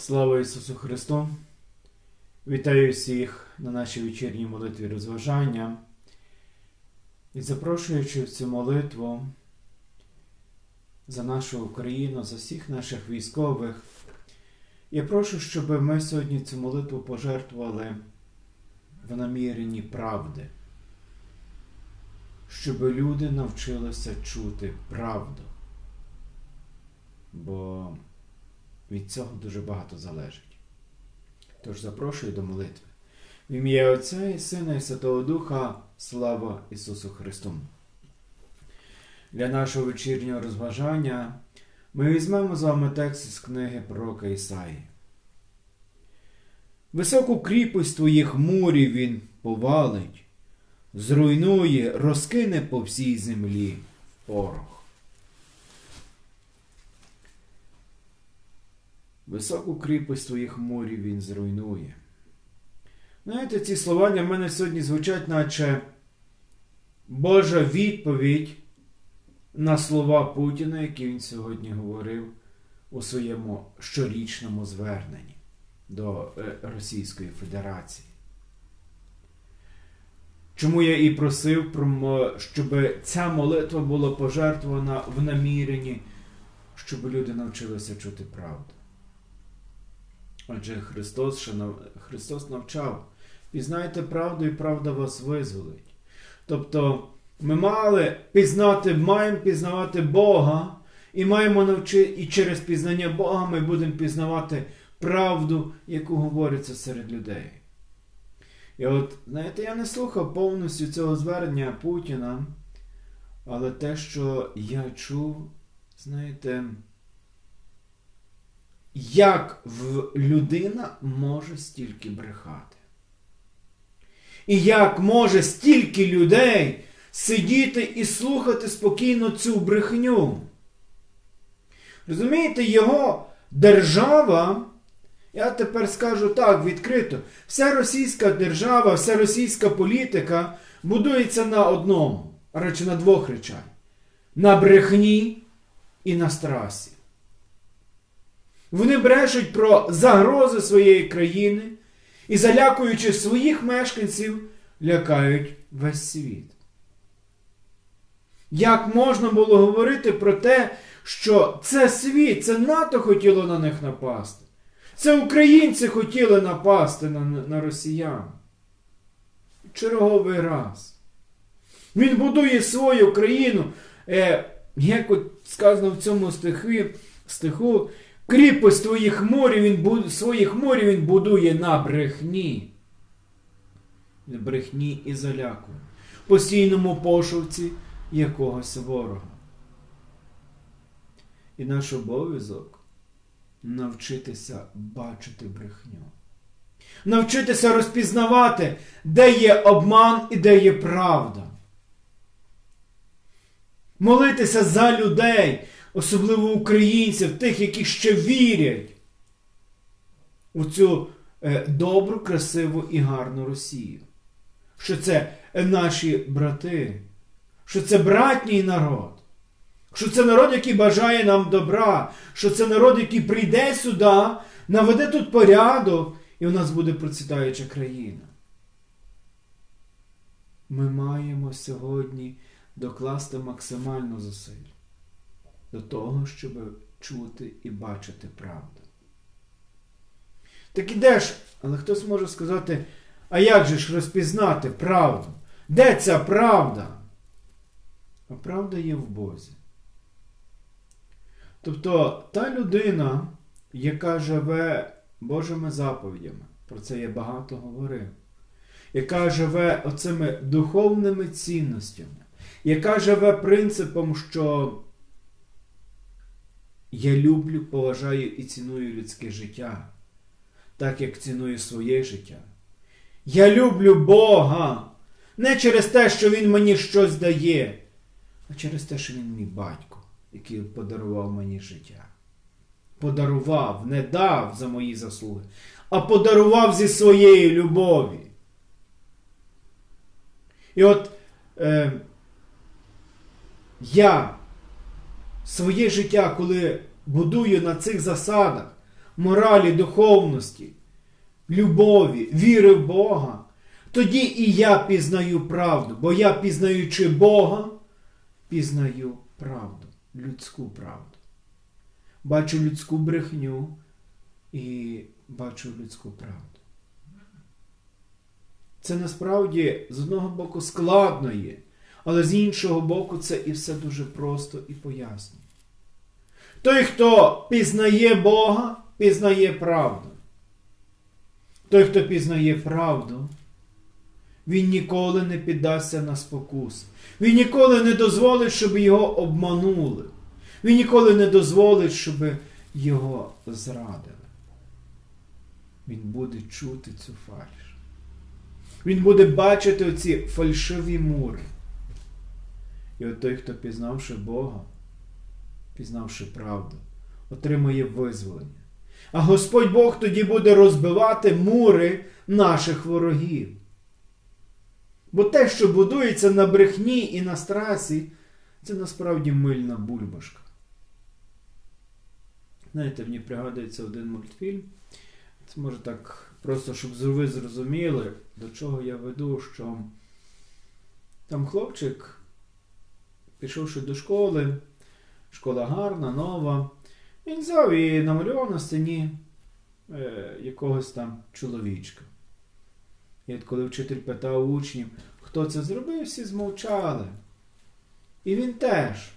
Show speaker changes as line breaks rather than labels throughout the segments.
Слава Ісусу Христу! Вітаю всіх на нашій вечірній молитві розважання. І запрошуючи в цю молитву за нашу Україну, за всіх наших військових, я прошу, щоб ми сьогодні цю молитву пожертвували в наміренні правди, щоб люди навчилися чути правду. Бо від цього дуже багато залежить. Тож запрошую до молитви. В ім'я Отця і Сина і Святого Духа, слава Ісусу Христу. Для нашого вечірнього розважання ми візьмемо з вами текст з книги пророка Ісаї. Високу кріпость твоїх мурів він повалить, зруйнує, розкине по всій землі порох. Високу кріпость твоїх морів він зруйнує. Знаєте, ці слова для мене сьогодні звучать, наче Божа відповідь на слова Путіна, які він сьогодні говорив у своєму щорічному зверненні до е, Російської Федерації. Чому я і просив, щоб ця молитва була пожертвована в наміренні, щоб люди навчилися чути правду. Адже Христос, шанов... Христос навчав, пізнайте правду, і правда вас визволить. Тобто ми мали пізнати, маємо пізнавати Бога, і маємо навчи... і через пізнання Бога ми будемо пізнавати правду, яку говориться серед людей. І от, знаєте, я не слухав повністю цього звернення Путіна, але те, що я чув, знаєте, як людина може стільки брехати? І як може стільки людей сидіти і слухати спокійно цю брехню? Розумієте, його держава, я тепер скажу так відкрито, вся російська держава, вся російська політика будується на одному, а радше на двох речах: на брехні і на страсі. Вони брешуть про загрози своєї країни і, залякуючи своїх мешканців, лякають весь світ. Як можна було говорити про те, що це світ, це НАТО хотіло на них напасти? Це українці хотіли напасти на, на росіян. Черговий раз. Він будує свою країну, е, як от сказано в цьому стихи, стиху, Кріпость твоїх морів він, своїх морів він будує на брехні. Брехні і заляку. Постійному пошовці якогось ворога. І наш обов'язок навчитися бачити брехню. Навчитися розпізнавати, де є обман і де є правда. Молитися за людей особливо українців, тих, які ще вірять у цю е, добру, красиву і гарну Росію. Що це наші брати, що це братній народ, що це народ, який бажає нам добра, що це народ, який прийде сюди, наведе тут порядок, і у нас буде процвітаюча країна. Ми маємо сьогодні докласти максимально зусиль до того, щоб чути і бачити правду. Так ідеш, але хтось може сказати, а як же ж розпізнати правду? Де ця правда? А правда є в Бозі. Тобто та людина, яка живе Божими заповідями, про це я багато говорив, яка живе оцими духовними цінностями, яка живе принципом, що я люблю, поважаю і ціную людське життя, так як ціную своє життя. Я люблю Бога не через те, що Він мені щось дає, а через те, що Він мій батько, який подарував мені життя. Подарував, не дав за мої заслуги, а подарував зі своєї любові. І от е, я своє життя, коли будую на цих засадах, моралі, духовності, любові, віри в Бога, тоді і я пізнаю правду, бо я, пізнаючи Бога, пізнаю правду, людську правду. Бачу людську брехню і бачу людську правду. Це насправді з одного боку складно є, але з іншого боку, це і все дуже просто і пояснює. Той, хто пізнає Бога, пізнає правду. Той, хто пізнає правду, він ніколи не піддасться на спокус. Він ніколи не дозволить, щоб його обманули. Він ніколи не дозволить, щоб його зрадили. Він буде чути цю фальш. Він буде бачити оці фальшиві мури. І от той, хто пізнавши Бога, пізнавши правду, отримує визволення. А Господь Бог тоді буде розбивати мури наших ворогів. Бо те, що будується на брехні і на страсі, це насправді мильна бульбашка. Знаєте, мені пригадується один мультфільм. Це може так, просто щоб ви зрозуміли, до чого я веду, що там хлопчик, пішовши до школи, школа гарна, нова, він взяв і намалював на стіні е, якогось там чоловічка. І от коли вчитель питав учнів, хто це зробив, всі змовчали. І він теж.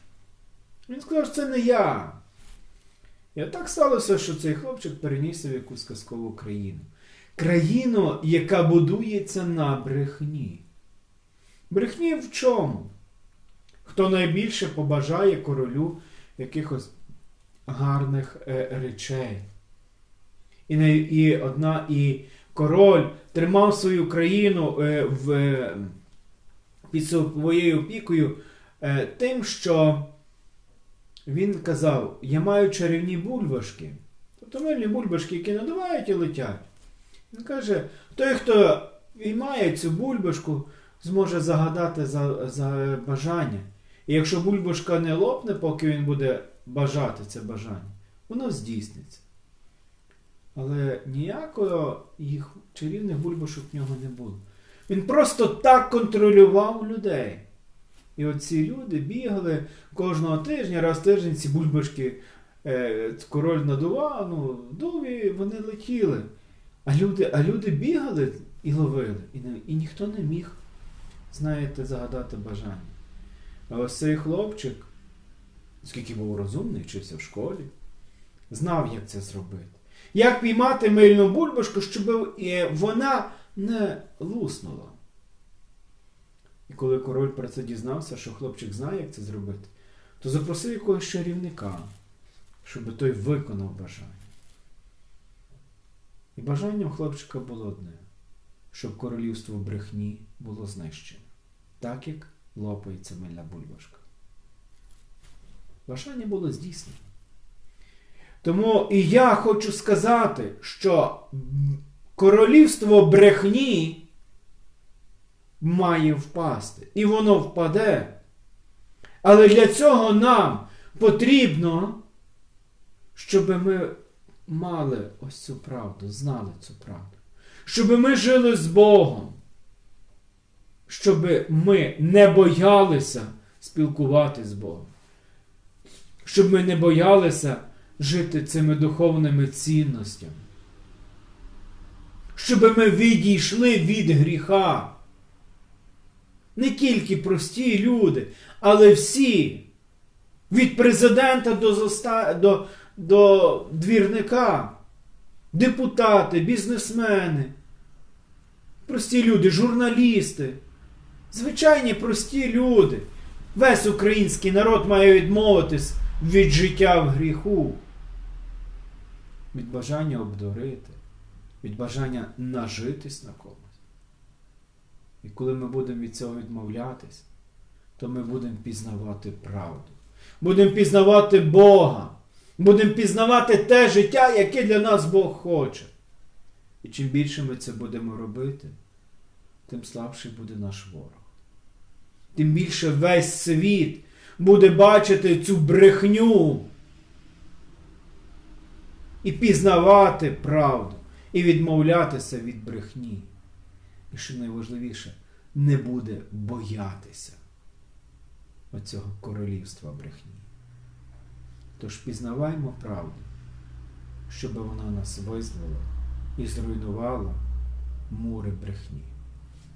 Він сказав, що це не я. І отак сталося, що цей хлопчик перенісся в якусь казкову країну. Країну, яка будується на брехні. Брехні в чому? Хто найбільше побажає королю якихось гарних е, речей. І, і одна і король тримав свою країну е, в, під своєю опікою е, тим, що він казав: Я маю чарівні бульбашки. Тобто мильні бульбашки, які надувають і летять. Він каже: той, хто віймає цю бульбашку, зможе загадати за, за бажання. І якщо бульбашка не лопне, поки він буде бажати це бажання, воно здійсниться. Але ніякого їх чарівних бульбашок в нього не було. Він просто так контролював людей. І оці люди бігали кожного тижня, раз в тиждень ці бульбашки е, король надував, ну, дув і вони летіли. А люди, а люди бігали і ловили, і, і ніхто не міг, знаєте, загадати бажання. А ось цей хлопчик, оскільки був розумний, вчився в школі, знав, як це зробити. Як піймати мильну бульбашку, щоб е, вона не луснула. І коли король про це дізнався, що хлопчик знає, як це зробити, то запросив якогось чарівника, щоб той виконав бажання. І бажанням хлопчика було одне, щоб королівство брехні було знищено, так як лопається мильна бульбашка. Бажання було здійснено. Тому і я хочу сказати, що королівство брехні має впасти. І воно впаде. Але для цього нам потрібно, щоб ми мали ось цю правду, знали цю правду. Щоб ми жили з Богом. Щоб ми не боялися спілкуватися з Богом. Щоб ми не боялися жити цими духовними цінностями. Щоб ми відійшли від гріха. Не тільки прості люди, але всі. Від президента до, заста... до, до двірника, депутати, бізнесмени, прості люди, журналісти, звичайні прості люди. Весь український народ має відмовитись від життя в гріху, від бажання обдурити, від бажання нажитись на комусь. І коли ми будемо від цього відмовлятись, то ми будемо пізнавати правду. Будемо пізнавати Бога. Будемо пізнавати те життя, яке для нас Бог хоче. І чим більше ми це будемо робити, тим слабший буде наш ворог. Тим більше весь світ. буде бачити цю брехню. і пізнавати правду, і відмовлятися від брехні. І що найважливіше, не буде боятися оцього королівства брехні. Тож пізнаваймо правду, щоб вона нас визвала і зруйнувала мури брехні.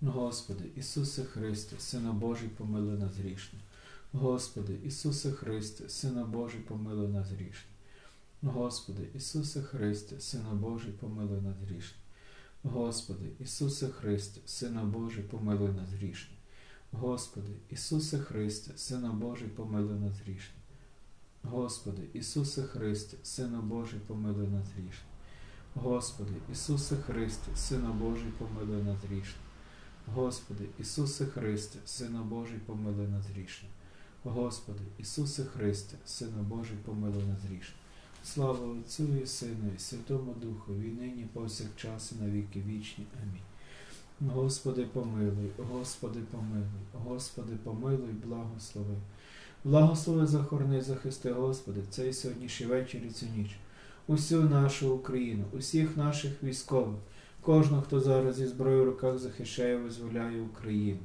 Господи, Ісусе Христе, Сина Божий, помилуй нас грішне. Господи, Ісусе Христе, Сина Божий, помилуй нас грішне. Господи, Ісусе Христе, Сина Божий, помилуй нас грішне. Господи, Ісусе Христе, Сина Божий, помилуй нас грішне. Господи, Ісусе Христе, Сина Божий, помилуй нас грішне. Господи, Ісусе Христе, Сина Божий, помилуй нас грішне. Господи, Ісусе Христе, Сина Божий, помилуй нас грішне. Господи, Ісусе Христе, Сина Божий, помилуй нас грішне. Господи, Ісусе Христе, Сина Божий, помилуй нас грішне. Слава Отцю і Сину, і Святому Духові, нині повсякчас і на віки вічні. Амінь. Господи, помилуй, Господи, помилуй, Господи, помилуй, благослови. Благослови захорони, захисти, Господи, цей сьогоднішній вечір і цю ніч. Усю нашу Україну, усіх наших військових, кожного, хто зараз зі зброєю в руках захищає, визволяє Україну.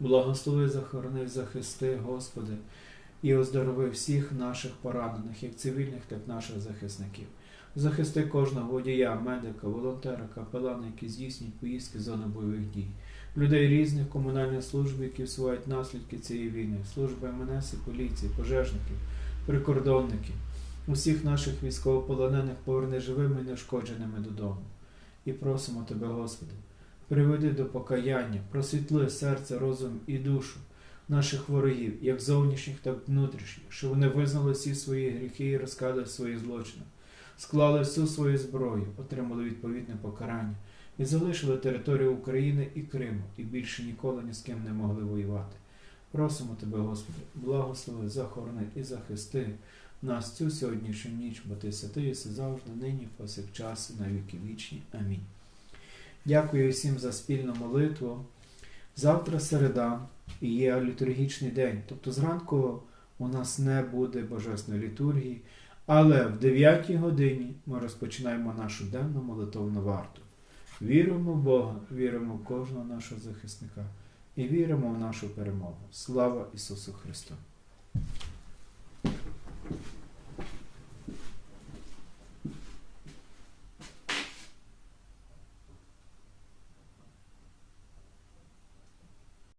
Благослови, захорони, захисти, Господи, і оздорови всіх наших поранених, як цивільних, так і наших захисників. Захисти кожного водія, медика, волонтера, капелана, які здійснюють поїздки зони бойових дій, людей різних комунальних служб, які всувають наслідки цієї війни, служби МНС, і поліції, пожежників, прикордонників, усіх наших військовополонених поверни живими і неушкодженими додому. І просимо Тебе, Господи, приведи до покаяння, просвітли серце, розум і душу наших ворогів, як зовнішніх, так внутрішніх, щоб вони визнали всі свої гріхи і розкали свої злочини, склали всю свою зброю, отримали відповідне покарання і залишили територію України і Криму, і більше ніколи ні з ким не могли воювати. Просимо Тебе, Господи, благослови, захорони і захисти нас цю сьогоднішню ніч, бо Ти святий єси завжди, нині, повсякчас, і на віки вічні. Амінь. Дякую всім за спільну молитву. Завтра середа і є літургічний день. Тобто зранку у нас не буде божественної літургії, але в 9 годині ми розпочинаємо нашу денну молитовну варту. Віримо в Бога, віримо в кожного нашого захисника і віримо в нашу перемогу. Слава Ісусу Христу!